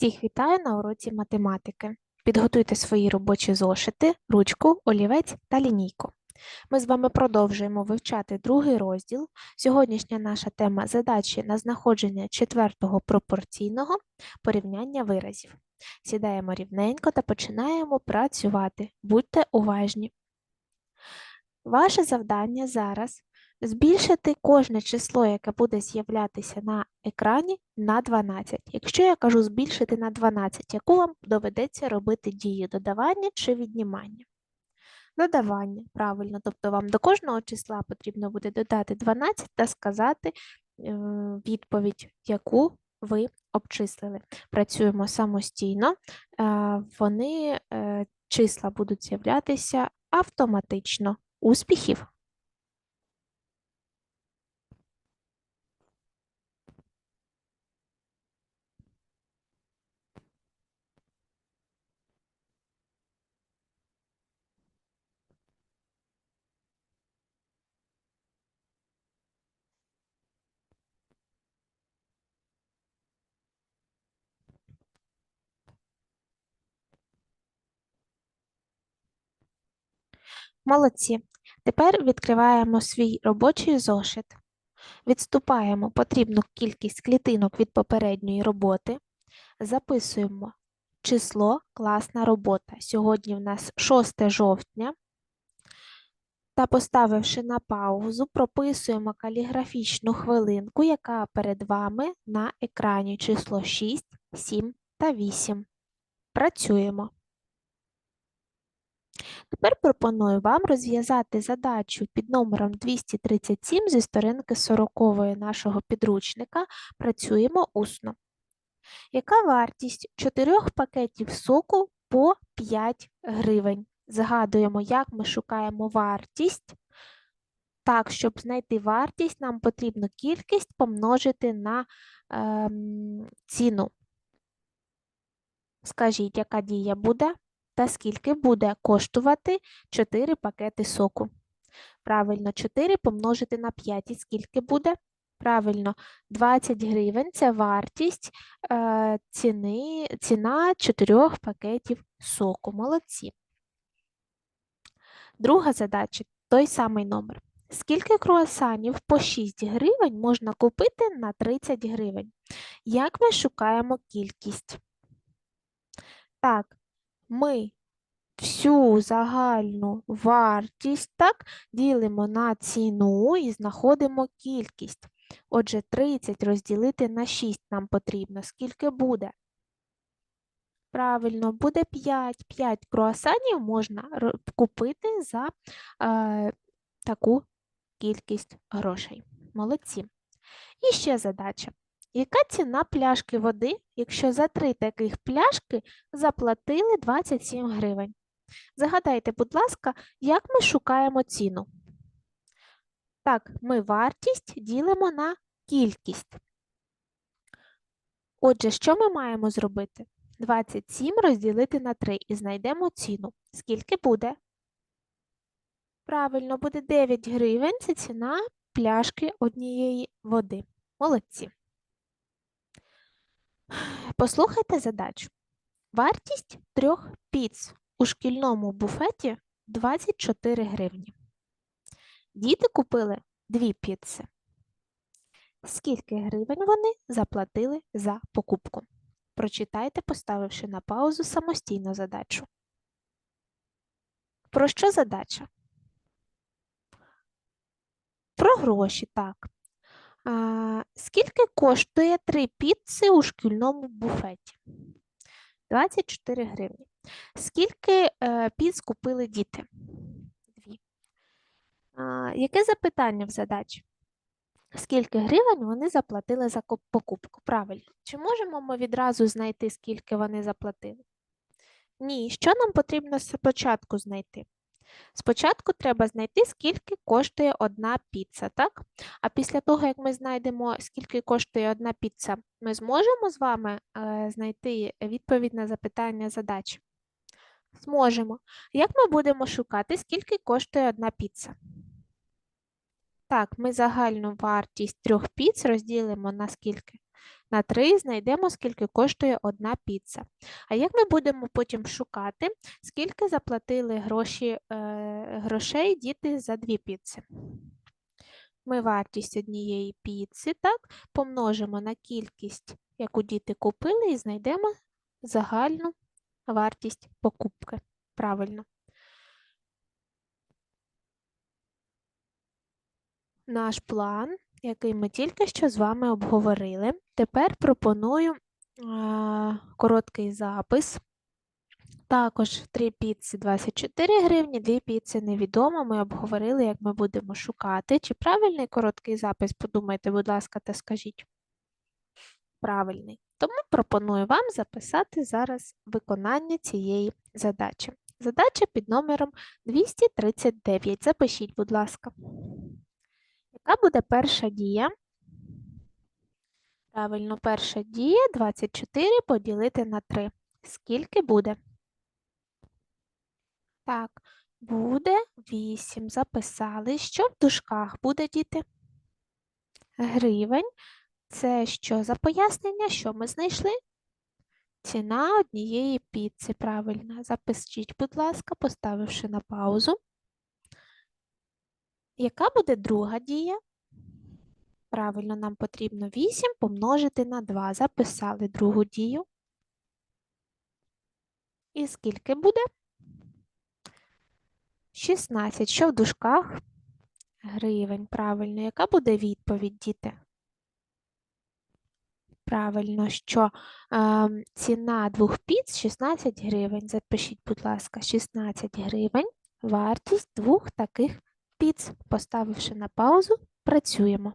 Всіх вітаю на уроці математики. Підготуйте свої робочі зошити, ручку, олівець та лінійку. Ми з вами продовжуємо вивчати другий розділ. Сьогоднішня наша тема задачі на знаходження четвертого пропорційного порівняння виразів. Сідаємо рівненько та починаємо працювати. Будьте уважні. Ваше завдання зараз збільшити кожне число, яке буде з'являтися на екрані, на 12. Якщо я кажу збільшити на 12, яку вам доведеться робити дію додавання чи віднімання? Додавання, правильно, тобто вам до кожного числа потрібно буде додати 12 та сказати е, відповідь, яку ви обчислили. Працюємо самостійно, е, вони е, числа будуть з'являтися автоматично. Успіхів! Молодці. Тепер відкриваємо свій робочий зошит. Відступаємо потрібну кількість клітинок від попередньої роботи. Записуємо число класна робота. Сьогодні в нас 6 жовтня. Та поставивши на паузу, прописуємо каліграфічну хвилинку, яка перед вами на екрані число 6, 7 та 8. Працюємо. Тепер пропоную вам розв'язати задачу під номером 237 зі сторінки 40 нашого підручника Працюємо усно. Яка вартість 4 пакетів соку по 5 гривень? Згадуємо, як ми шукаємо вартість. Так, щоб знайти вартість, нам потрібно кількість помножити на ем, ціну. Скажіть, яка дія буде? Та скільки буде коштувати 4 пакети соку? Правильно, 4 помножити на 5. І скільки буде? Правильно, 20 гривень це вартість е, ціни, ціна 4 пакетів соку. Молодці. Друга задача той самий номер. Скільки круасанів по 6 гривень можна купити на 30 гривень? Як ми шукаємо кількість? Так, ми всю загальну вартість так, ділимо на ціну і знаходимо кількість. Отже, 30 розділити на 6 нам потрібно. Скільки буде? Правильно, буде 5. 5 круасанів можна купити за е, таку кількість грошей. Молодці. І ще задача. Яка ціна пляшки води, якщо за три таких пляшки заплатили 27 гривень? Загадайте, будь ласка, як ми шукаємо ціну? Так, ми вартість ділимо на кількість. Отже, що ми маємо зробити? 27 розділити на 3 і знайдемо ціну. Скільки буде? Правильно, буде 9 гривень це ціна пляшки однієї води. Молодці. Послухайте задачу. Вартість трьох піц у шкільному буфеті 24 гривні. Діти купили дві піци. Скільки гривень вони заплатили за покупку? Прочитайте, поставивши на паузу самостійно задачу. Про що задача? Про гроші, так. Скільки коштує три піци у шкільному буфеті? 24 гривні. Скільки е, піц купили діти? Дві. Яке запитання в задачі? Скільки гривень вони заплатили за покупку? Правильно. Чи можемо ми відразу знайти, скільки вони заплатили? Ні, що нам потрібно спочатку знайти? Спочатку треба знайти, скільки коштує одна піца, так? А після того, як ми знайдемо, скільки коштує одна піца, ми зможемо з вами е, знайти відповідь на запитання задачі? Зможемо. Як ми будемо шукати, скільки коштує одна піца? Так, ми загальну вартість трьох піц розділимо на скільки? На 3 знайдемо, скільки коштує одна піца. А як ми будемо потім шукати, скільки заплатили гроші, е, грошей діти за дві піци? Ми вартість однієї піци так, помножимо на кількість, яку діти купили, і знайдемо загальну вартість покупки. Правильно. Наш план, який ми тільки що з вами обговорили. Тепер пропоную а, короткий запис. Також 3 піци 24 гривні, 2 піци невідомо. Ми обговорили, як ми будемо шукати. Чи правильний короткий запис? Подумайте, будь ласка, та скажіть. Правильний. Тому пропоную вам записати зараз виконання цієї задачі. Задача під номером 239. Запишіть, будь ласка. Яка буде перша дія? Правильно, перша дія 24 поділити на 3. Скільки буде? Так, буде 8. Записали. Що в дужках буде, діти? Гривень. Це що за пояснення? Що ми знайшли? Ціна однієї піци. Правильно. Запишіть, будь ласка, поставивши на паузу. Яка буде друга дія? Правильно, нам потрібно 8 помножити на 2. Записали другу дію. І скільки буде? 16. Що в дужках? Гривень. Правильно. Яка буде відповідь, діти? Правильно, що е, ціна двох піц 16 гривень. Запишіть, будь ласка, 16 гривень. Вартість двох таких піц. Поставивши на паузу, працюємо.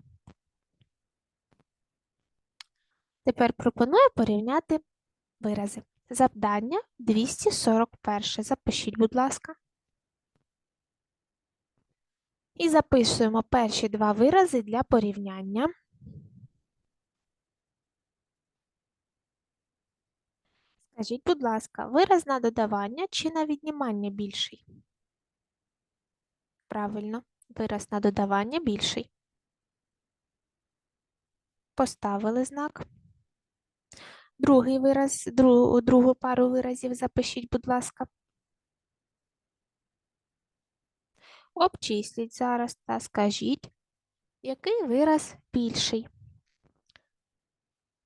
Тепер пропоную порівняти вирази. Завдання 241. Запишіть, будь ласка. І записуємо перші два вирази для порівняння. Скажіть, будь ласка, вираз на додавання чи на віднімання більший? Правильно, вираз на додавання більший. Поставили знак. Другий вираз, другу, другу пару виразів запишіть, будь ласка. Обчисліть зараз та скажіть, який вираз більший?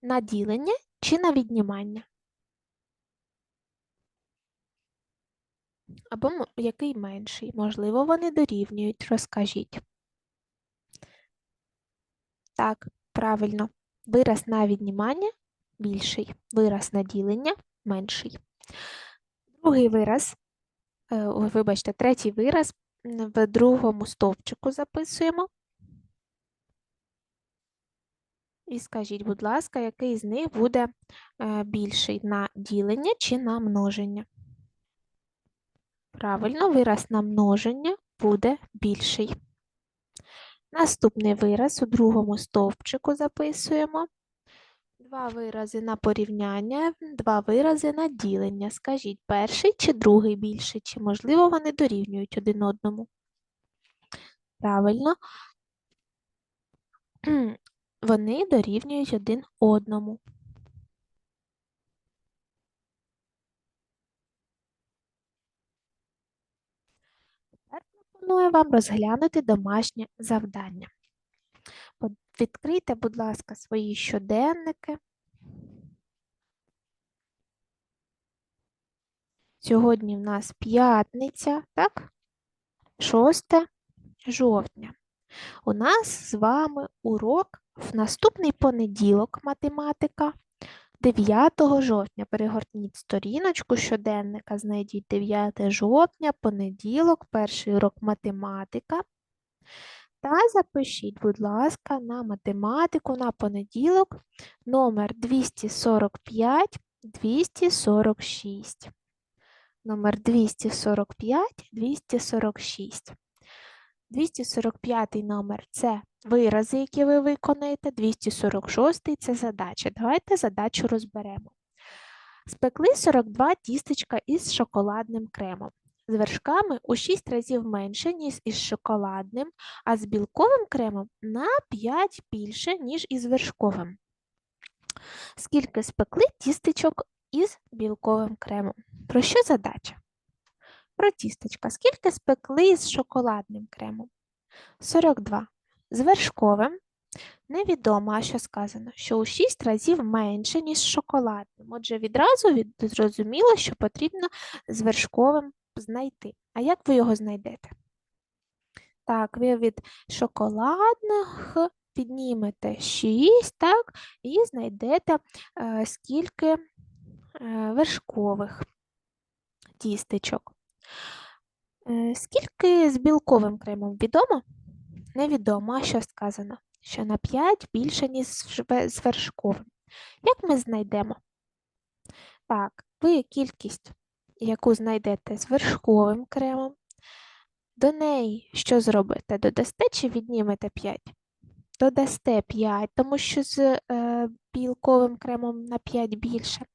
На ділення чи на віднімання? Або який менший? Можливо, вони дорівнюють, розкажіть. Так, правильно. Вираз на віднімання більший, вираз на ділення менший. Другий вираз, е, вибачте, третій вираз в другому стовпчику записуємо. І скажіть, будь ласка, який з них буде е, більший на ділення чи на множення? Правильно, вираз на множення буде більший. Наступний вираз у другому стовпчику записуємо. Два вирази на порівняння, два вирази на ділення. Скажіть, перший чи другий більший, чи, можливо, вони дорівнюють один одному? Правильно. Вони дорівнюють один одному. Пропоную вам розглянути домашнє завдання. Відкрийте, будь ласка, свої щоденники. Сьогодні в нас п'ятниця, так? 6 жовтня. У нас з вами урок в наступний понеділок математика 9 жовтня. Перегорніть сторіночку щоденника, знайдіть 9 жовтня, понеділок, перший урок математика. Та запишіть, будь ласка, на математику на понеділок номер 245 246. Номер 245 246. 245 номер це вирази, які ви виконаєте. 246 це задача. Давайте задачу розберемо. Спекли 42 тістечка із шоколадним кремом. З вершками у 6 разів менше, ніж із шоколадним, а з білковим кремом на 5 більше, ніж із вершковим. Скільки спекли тістечок із білковим кремом? Про що задача? Про тістечка. Скільки спекли з шоколадним кремом? 42. З вершковим. Невідомо, а що сказано? Що у 6 разів менше, ніж з шоколадним. Отже, відразу від... зрозуміло, що потрібно з вершковим знайти. А як ви його знайдете? Так, ви від шоколадних піднімете 6, так, і знайдете, е, скільки е, вершкових тістечок. Е, Скільки з білковим кремом відомо? Невідомо, а що сказано? Що на 5 більше, ніж з вершковим. Як ми знайдемо? Так, ви кількість, яку знайдете з вершковим кремом, до неї що зробите? Додасте чи віднімете 5? Додасте 5, тому що з е, білковим кремом на 5 більше.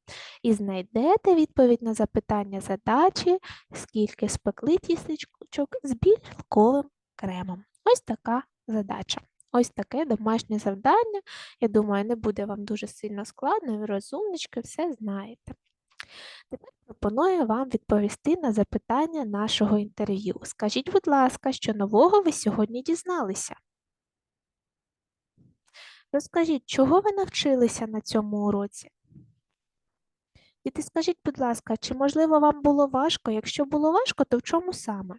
І знайдете відповідь на запитання задачі, скільки спекли тістечок з білковим кремом. Ось така задача. Ось таке домашнє завдання. Я думаю, не буде вам дуже сильно складно, ви розумнички, все знаєте. Тепер пропоную вам відповісти на запитання нашого інтерв'ю. Скажіть, будь ласка, що нового ви сьогодні дізналися? Розкажіть, чого ви навчилися на цьому уроці? Діти, скажіть, будь ласка, чи можливо вам було важко? Якщо було важко, то в чому саме?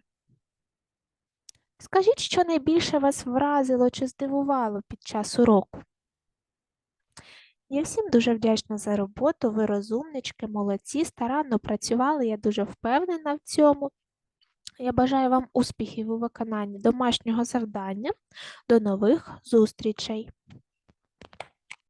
Скажіть, що найбільше вас вразило чи здивувало під час уроку? Я всім дуже вдячна за роботу. Ви розумнички, молодці, старанно працювали. Я дуже впевнена в цьому. Я бажаю вам успіхів у виконанні домашнього завдання. До нових зустрічей!